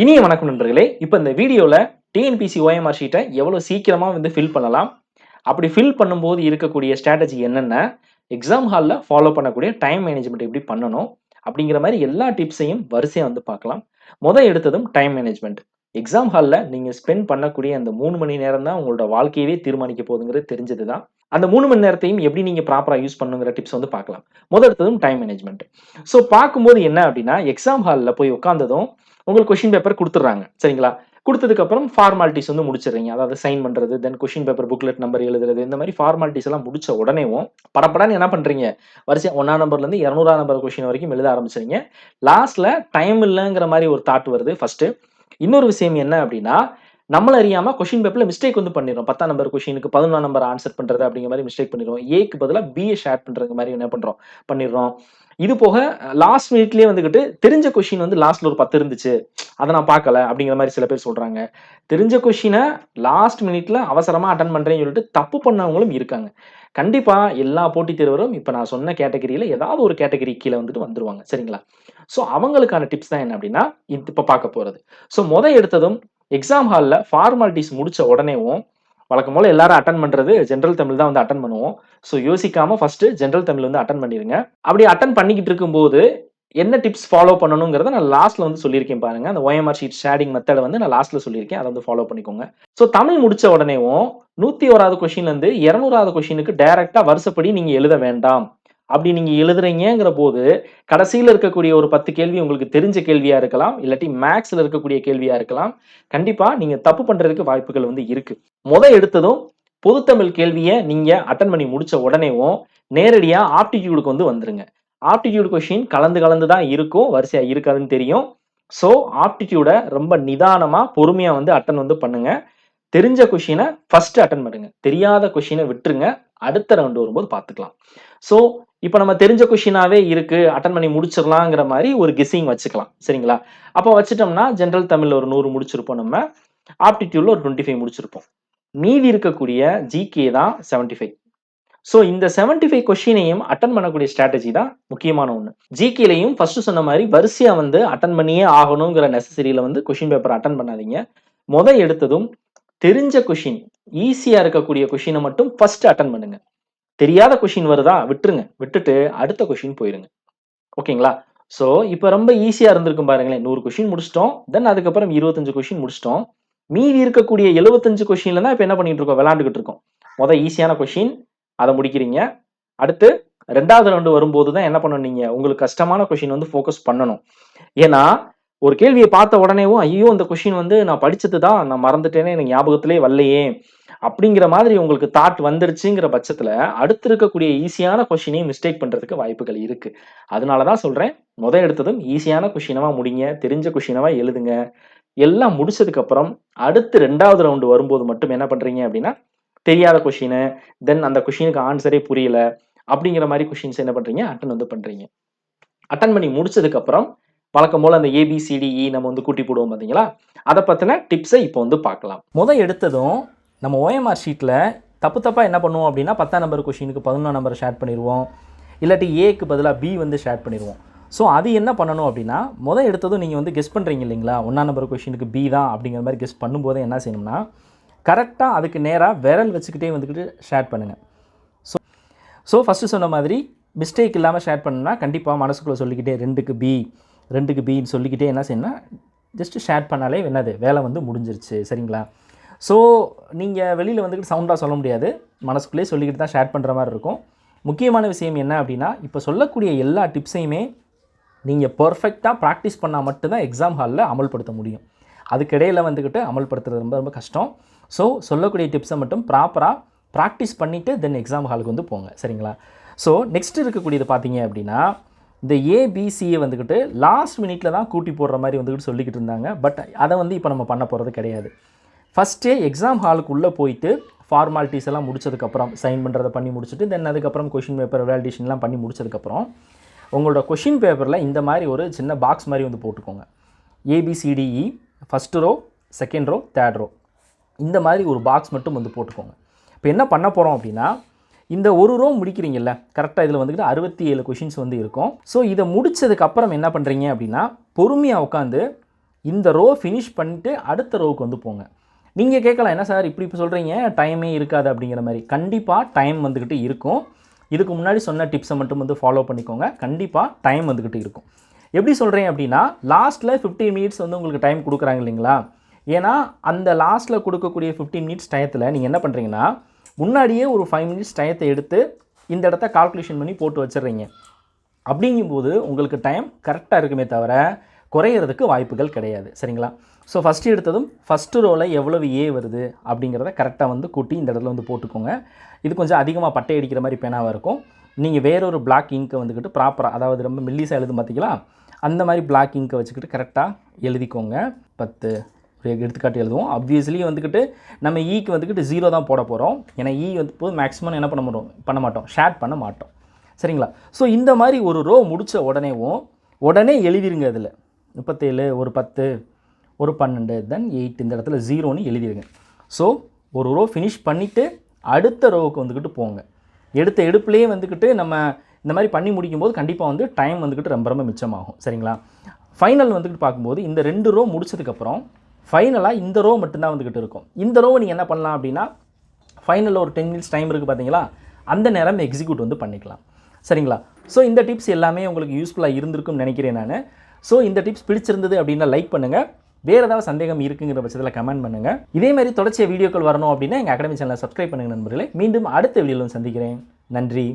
இனிய வணக்கம் நண்பர்களே. இப்போ இந்த வீடியோவில் டிஎன்பிசி ஓஎம்ஆர் ஷீட்டை எவ்வளோ சீக்கிரமாக வந்து ஃபில் பண்ணலாம்? அப்படி ஃபில் பண்ணும்போது இருக்கக்கூடிய ஸ்ட்ராட்டஜி என்னென்ன? எக்ஸாம் ஹாலில் ஃபாலோ பண்ணக்கூடிய டைம் மேனேஜ்மெண்ட் எப்படி பண்ணணும்? அப்படிங்கிற மாதிரி எல்லா டிப்ஸையும் வரிசையாக வந்து பார்க்கலாம். முதல் எடுத்ததும் டைம் மேனேஜ்மெண்ட் எக்ஸாம் ஹாலில் நீங்கள் ஸ்பெண்ட் பண்ணக்கூடிய அந்த மூணு மணி நேரம் தான் உங்களோட வாழ்க்கையவே தீர்மானிக்க போகுதுங்கிறது தெரிஞ்சது தான் அந்த மூணு மணி நேரத்தையும் எப்படி நீங்கள் ப்ராப்பராக யூஸ் பண்ணுங்கிற டிப்ஸ் வந்து பார்க்கலாம். முதல் எடுத்ததும் டைம் மேனேஜ்மெண்ட் ஸோ பார்க்கும்போது என்ன அப்படின்னா எக்ஸாம் ஹாலில் போய் உட்காந்ததும் உங்களுக்கு கொஷின் பேப்பர் கொடுத்துட்றாங்க. சரிங்களா? கொடுத்ததுக்கப்புறம் ஃபார்மாலிட்டிஸ் வந்து முடிச்சிடுறீங்க. அதாவது சைன் பண்ணுறது then question paper booklet number எழுதுறது இந்த மாதிரி ஃபார்மாலிட்டிஸ் எல்லாம் முடிச்ச உடனேவும் படப்படான்னு என்ன பண்ணுறீங்க வரிசை ஒன்றாம் நம்பர்லேருந்து இரநூறாம் நம்பர் கொஷின் வரைக்கும் எழுத ஆரம்பிச்சிருங்க லாஸ்ட்டில் டைம் இல்லைங்கிற மாதிரி ஒரு தாட் வருது. ஃபஸ்ட்டு இன்னொரு விஷயம் என்ன அப்படின்னா நம்மள அறியாமல் கொஷின் பேப்பரில் மிஸ்டேக் வந்து பண்ணிடுறோம். பத்தாம் நம்பர் கொஷினுக்கு பதினொன்றாம் நம்பர் ஆன்சர் பண்ணுறது அப்படிங்கிற மாதிரி மிஸ்டேக் பண்ணிடுறோம். ஏக்கு பதிலாக பிஏ ஷேர் பண்ணுறது மாதிரி என்ன பண்ணுறோம் பண்ணிடுறோம். இது போக லாஸ்ட் மினிட்லேயே வந்துக்கிட்டு தெரிஞ்ச கொஷின் வந்து லாஸ்ட்ல ஒரு பத்து இருந்துச்சு. அதை நான் பார்க்கல அப்படிங்கிற மாதிரி சில பேர் சொல்றாங்க. தெரிஞ்ச கொஷினை லாஸ்ட் மினிட்ல அவசரமா அட்டன் பண்றேன்னு சொல்லிட்டு தப்பு பண்ணவங்களும் இருக்காங்க. கண்டிப்பா எல்லா போட்டித் தேர்வரும் இப்போ நான் சொன்ன கேட்டகரியில ஏதாவது ஒரு கேட்டகரி கீழே வந்துட்டு வந்துருவாங்க. சரிங்களா? ஸோ அவங்களுக்கான டிப்ஸ் தான் என்ன அப்படின்னா இது இப்போ பார்க்க போறது. ஸோ முத எடுத்ததும் எக்ஸாம் ஹாலில் ஃபார்மாலிட்டிஸ் முடிச்ச உடனேவும் வழக்கம் போல எல்லாரும் அட்டன் பண்ணுறது ஜென்ரல் தமிழ் தான் வந்து அட்டன் பண்ணுவோம். ஸோ யோசிக்காமல் ஃபஸ்ட்டு ஜென்ரல் தமிழ் வந்து அட்டன் பண்ணிருங்க அப்படி அட்டன் பண்ணிக்கிட்டு இருக்கும்போது என்ன டிப்ஸ் ஃபாலோ பண்ணணுங்கிறத நான் லாஸ்ட்ல வந்து சொல்லியிருக்கேன் பாருங்க. அந்த ஓஎம்ஆர் ஷீட் ஷேடிங் மெத்தடை வந்து நான் லாஸ்ட்ல சொல்லியிருக்கேன். அதை வந்து ஃபாலோ பண்ணிக்கோங்க. ஸோ தமிழ் முடிச்ச உடனேவும் நூத்தி ஓராவது கொஷின்லேருந்து இருந்து கொஷினுக்கு டைரக்டா வருஷப்படி நீங்க எழுத வேண்டாம். அப்படி நீங்க எழுதுறீங்கிற போது கடைசியில் இருக்கக்கூடிய ஒரு பத்து கேள்வி உங்களுக்கு தெரிஞ்ச கேள்வியா இருக்கலாம் இல்லாட்டி மேக்ஸ்ல இருக்கக்கூடிய கேள்வியா இருக்கலாம். கண்டிப்பா நீங்க தப்பு பண்றதுக்கு வாய்ப்புகள் வந்து இருக்கு. முத எடுத்ததும் பொதுத்தமிழ் கேள்வியை நீங்க அட்டன் பண்ணி முடிச்ச உடனேவும் நேரடியா ஆப்டிடியூடுக்கு வந்து வந்துருங்க. ஆப்டிடியூட் கொஷின் கலந்து கலந்து தான் இருக்கும் வரிசையா இருக்காதுன்னு தெரியும். ஸோ ஆப்டிடியூடை ரொம்ப நிதானமா பொறுமையா வந்து அட்டன் வந்து பண்ணுங்க. தெரிஞ்ச கொஷினை ஃபர்ஸ்ட் அட்டன் பண்ணுங்க. தெரியாத கொஷினை விட்டுருங்க. அடுத்த ரவுண்டு வரும்போது பார்த்துக்கலாம் ஸோ இப்போ நம்ம தெரிஞ்ச கொஷினாவே இருக்கு அட்டன் பண்ணி முடிச்சிடலாங்கிற மாதிரி ஒரு கெஸ்ஸிங் வச்சுக்கலாம் சரிங்களா? அப்போ வச்சுட்டோம்னா ஜென்ரல் தமிழ்ல ஒரு நூறு முடிச்சிருப்போம் நம்ம ஆப்டிடியூட்ல ஒரு டுவெண்ட்டி ஃபைவ் முடிச்சிருப்போம். மீதி இருக்கக்கூடிய ஜிகே தான் செவன்டி ஃபைவ் ஸோ இந்த செவன்டி ஃபைவ் கொஷினையும் அட்டன் பண்ணக்கூடிய ஸ்ட்ராட்டஜி தான் முக்கியமான ஒன்று ஜிகேலையும் ஃபர்ஸ்ட் சொன்ன மாதிரி வரிசையாக வந்து அட்டன் பண்ணியே ஆகணுங்கிற நெசசரியில வந்து கொஷின் பேப்பர் அட்டன் பண்ணாதீங்க. மொதல் எடுத்ததும் தெரிஞ்ச கொஷின் ஈஸியாக இருக்கக்கூடிய கொஷினை மட்டும் ஃபர்ஸ்ட் அட்டன் பண்ணுங்க. தெரியாத கொஷின் வருதா? விட்டுருங்க. விட்டுட்டு அடுத்த கொஷின் போயிருங்க. ஓகேங்களா ஸோ இப்போ ரொம்ப ஈஸியாக இருந்திருக்கும் பாருங்களேன். நூறு கொஷின் முடிச்சிட்டோம். தென் அதுக்கப்புறம் இருபத்தஞ்சு கொஷின் முடிச்சிட்டோம். மீதி இருக்கக்கூடிய எழுபத்தஞ்சு கொஷின்ல தான் இப்போ என்ன பண்ணிட்டு இருக்கோம்? விளாண்டுக்கிட்டு இருக்கோம். மொதல் ஈஸியான கொஷின் அதை முடிக்கிறீங்க. அடுத்து ரெண்டாவது ரவுண்டு வரும்போது தான் என்ன பண்ணணும் நீங்கள் உங்களுக்கு கஷ்டமான கொஷின் வந்து ஃபோக்கஸ் பண்ணணும். ஏன்னா ஒரு கேள்வியை பார்த்த உடனேவும் ஐயோ இந்த கொஷின் வந்து நான் படிச்சது தான். நான் மறந்துட்டேனே எனக்கு ஞாபகத்திலே வரலையே. அப்படிங்கிற மாதிரி உங்களுக்கு தாட் வந்துருச்சுங்கிற பட்சத்தில் அடுத்து இருக்கக்கூடிய ஈஸியான கொஷினையும் மிஸ்டேக் பண்ணுறதுக்கு வாய்ப்புகள் இருக்குது அதனால தான் சொல்கிறேன் முத எடுத்ததும் ஈஸியான கொஷினவா முடிங்க தெரிஞ்ச கொஷினவா எழுதுங்க. எல்லாம் முடிச்சதுக்கப்புறம் அடுத்து ரெண்டாவது ரவுண்டு வரும்போது மட்டும் என்ன பண்ணுறீங்க அப்படின்னா தெரியாத கொஷினு தென் அந்த கொஷினுக்கு ஆன்சரே புரியல அப்படிங்கிற மாதிரி கொஷின்ஸ் என்ன பண்ணுறீங்க அட்டன் வந்து பண்ணுறீங்க அட்டன் பண்ணி முடிச்சதுக்கப்புறம் வழக்கம் போல் அந்த ஏபிசிடிஇ e நம்ம வந்து கூட்டி போடுவோம் பார்த்தீங்களா அதை பற்றின டிப்ஸை இப்போ வந்து பார்க்கலாம். முத எடுத்ததும் நம்ம ஓஎம்ஆர் ஷீட்டில் தப்பு தப்பாக என்ன பண்ணுவோம் அப்படின்னா பத்தாம் நம்பர் கொஷினுக்கு பதினொன்றாம் நம்பர் ஷேர் பண்ணிடுவோம் இல்லாட்டி ஏக்கு பதிலாக பி வந்து ஷேர் பண்ணிடுவோம் ஸோ அது என்ன பண்ணணும் அப்படின்னா முதல் எடுத்ததும் நீங்கள் வந்து கெஸ் பண்ணுறீங்க இல்லைங்களா? ஒன்றாம் நம்பர் கொஷினுக்கு பி தான் அப்படிங்கிற மாதிரி கெஸ் பண்ணும்போது என்ன செய்யணும்னா கரெக்டாக அதுக்கு நேராக விரல் வச்சுக்கிட்டே வந்துக்கிட்டு ஷேர் பண்ணுங்கள் ஸோ ஸோ ஃபஸ்ட்டு சொன்ன மாதிரி மிஸ்டேக் இல்லாமல் ஷேர் பண்ணணும்னா கண்டிப்பாக மனசுக்குள்ளே சொல்லிக்கிட்டே ரெண்டுக்கு பி ரெண்டுக்கு பின்னு சொல்லிக்கிட்டே என்ன செய்யணும்னா ஜஸ்ட்டு ஷேர் பண்ணாலே என்னது? வேலை வந்து முடிஞ்சிருச்சு. சரிங்களா? ஸோ நீங்கள் வெளியில் வந்துக்கிட்டு சவுண்டாக சொல்ல முடியாது. மனசுக்குள்ளேயே சொல்லிக்கிட்டு தான் ஷேர் பண்ணுற மாதிரி இருக்கும். முக்கியமான விஷயம் என்ன அப்படின்னா இப்போ சொல்லக்கூடிய எல்லா டிப்ஸையுமே நீங்கள் பர்ஃபெக்டாக ப்ராக்டிஸ் பண்ணால் மட்டும்தான் எக்ஸாம் ஹாலில் அமல்படுத்த முடியும். அதுக்கிடையில் வந்துக்கிட்டு அமல்படுத்துறது ரொம்ப ரொம்ப கஷ்டம். ஸோ சொல்லக்கூடிய டிப்ஸை மட்டும் ப்ராப்பராக ப்ராக்டிஸ் பண்ணிவிட்டு தென் எக்ஸாம் ஹாலுக்கு வந்து போங்க. சரிங்களா? ஸோ நெக்ஸ்ட் இருக்கக்கூடியது பார்த்தீங்க அப்படின்னா இந்த ஏபிசியை வந்துக்கிட்டு லாஸ்ட் மினிட்ல தான் கூட்டி போடுற மாதிரி வந்துக்கிட்டு சொல்லிக்கிட்டு இருந்தாங்க. பட் அதை வந்து இப்போ நம்ம பண்ண போகிறது கிடையாது. ஃபஸ்ட்டே எக்ஸாம் ஹாலுக்குள்ளே போயிட்டு ஃபார்மாலிட்டிஸ் எல்லாம் முடிச்சதுக்கப்புறம் சைன் பண்ணுறதை பண்ணி முடிச்சுட்டு தென் அதுக்கப்புறம் கொஷின் பேப்பர் வேலிடேஷன்லாம் பண்ணி முடிச்சதுக்கப்புறம் உங்களோட கொஷின் பேப்பரில் இந்த மாதிரி ஒரு சின்ன பாக்ஸ் மாதிரி வந்து போட்டுக்கோங்க. A B C D E first row second row third row இந்த மாதிரி ஒரு பாக்ஸ் மட்டும் வந்து போட்டுக்கோங்க. இப்போ என்ன பண்ண போகிறோம் அப்படின்னா இந்த ஒரு ரோ முடிக்கிறீங்கல்ல கரெக்டாக இதில் வந்துக்கிட்டு அறுபத்தி ஏழு கொஷின்ஸ் வந்து இருக்கும். ஸோ இதை முடித்ததுக்கப்புறம் என்ன பண்ணுறீங்க அப்படின்னா பொறுமையாக உட்காந்து இந்த ரோ ஃபினிஷ் பண்ணிட்டு அடுத்த ரோவுக்கு வந்து போங்க. நீங்கள் கேட்கலாம் என்ன சார் இப்படி இப்போ சொல்கிறீங்க டைமே இருக்காது அப்படிங்கிற மாதிரி. கண்டிப்பாக டைம் வந்துக்கிட்டு இருக்கும். இதுக்கு முன்னாடி சொன்ன டிப்ஸை மட்டும் வந்து ஃபாலோ பண்ணிக்கோங்க. கண்டிப்பாக டைம் வந்துக்கிட்டு இருக்கும். எப்படி சொல்கிறேன் அப்படின்னா லாஸ்ட்டில் 15 மினிட்ஸ் வந்து உங்களுக்கு டைம் கொடுக்குறாங்க இல்லைங்களா? ஏன்னா அந்த லாஸ்ட்டில் கொடுக்கக்கூடிய 15 மினிட்ஸ் டயத்தில் நீங்கள் என்ன பண்ணுறீங்கன்னா முன்னாடியே ஒரு ஃபைவ் மினிட்ஸ் டயத்தை எடுத்து இந்த இடத்த கால்குலேஷன் பண்ணி போட்டு வச்சிடுறீங்க. அப்படிங்கும்போது உங்களுக்கு டைம் கரெக்டாக இருக்குமே தவிர குறையிறதுக்கு வாய்ப்புகள் கிடையாது. சரிங்களா? ஸோ ஃபஸ்ட்டு எடுத்ததும் ஃபஸ்ட்டு ரோவில் எவ்வளவு ஏ வருது அப்படிங்கிறத கரெக்டாக வந்து கூட்டி இந்த இடத்துல வந்து போட்டுக்கோங்க. இது கொஞ்சம் அதிகமாக பட்டை அடிக்கிற மாதிரி பேனாவாக இருக்கும். நீங்கள் வேறொரு பிளாக் இங்கை வந்துக்கிட்டு ப்ராப்பராக அதாவது ரொம்ப மெல்லிஸாக எழுதும் பார்த்தீங்களா அந்த மாதிரி பிளாக் இங்கை வச்சுக்கிட்டு கரெக்டாக எழுதிக்கோங்க. பத்து ஒரு எடுத்துக்காட்டு எழுதுவோம். அப்வியஸ்லி வந்துக்கிட்டு நம்ம e ஈக்கு வந்துக்கிட்டு ஜீரோ தான் போட போகிறோம் ஏன்னா ஈ வந்து போது மேக்ஸிமம் என்ன பண்ண மாட்டோம்? பண்ண மாட்டோம். ஷேட் பண்ண மாட்டோம். சரிங்களா? ஸோ இந்த மாதிரி ஒரு ரோ முடித்த உடனேவும் உடனே எழுதிருங்க அதில் முப்பத்தேழு ஒரு பத்து ஒரு பன்னெண்டு தென் எயிட் இந்த இடத்துல ஜீரோன்னு எழுதிருங்க. ஸோ ஒரு ரோ ஃபினிஷ் பண்ணிவிட்டு அடுத்த ரோவுக்கு வந்துக்கிட்டு போங்க. எடுத்த எடுப்புலேயே வந்துக்கிட்டு நம்ம இந்த மாதிரி பண்ணி முடிக்கும்போது கண்டிப்பாக வந்து டைம் வந்துக்கிட்டு ரொம்ப ரொம்ப மிச்சமாகும். சரிங்களா? ஃபைனல் வந்துக்கிட்டு பார்க்கும்போது இந்த ரெண்டு ரோ முடிச்சதுக்கப்புறம் ஃபைனலாக இந்த ரோ மட்டும்தான் வந்துக்கிட்டு இருக்கும். இந்த ரோவை நீங்கள் என்ன பண்ணலாம் அப்படின்னா ஃபைனலில் ஒரு டென் மினிட்ஸ் டைம் இருக்குது பார்த்தீங்களா அந்த நேரம் எக்ஸிக்யூட் வந்து பண்ணிக்கலாம். சரிங்களா? ஸோ இந்த டிப்ஸ் எல்லாமே உங்களுக்கு யூஸ்ஃபுல்லாக இருந்திருக்கும்னு நினைக்கிறேன் நான். ஸோ இந்த டிப்ஸ் பிடிச்சிருந்தது அப்படின்னா லைக் பண்ணுங்கள் வேறு ஏதாவது சந்தேகம் இருக்குங்கிற பட்சத்தில் கமெண்ட் பண்ணுங்கள் இதே மாதிரி தொடர்ச்சியாக வீடியோக்கள் வரணும் அப்படின்னா எங்கள் அகாடமி சேனலை சப்ஸ்கிரைப் பண்ணுங்கள் நண்பர்களே. மீண்டும் அடுத்த வீடியோவில் சந்திக்கிறேன். நன்றி.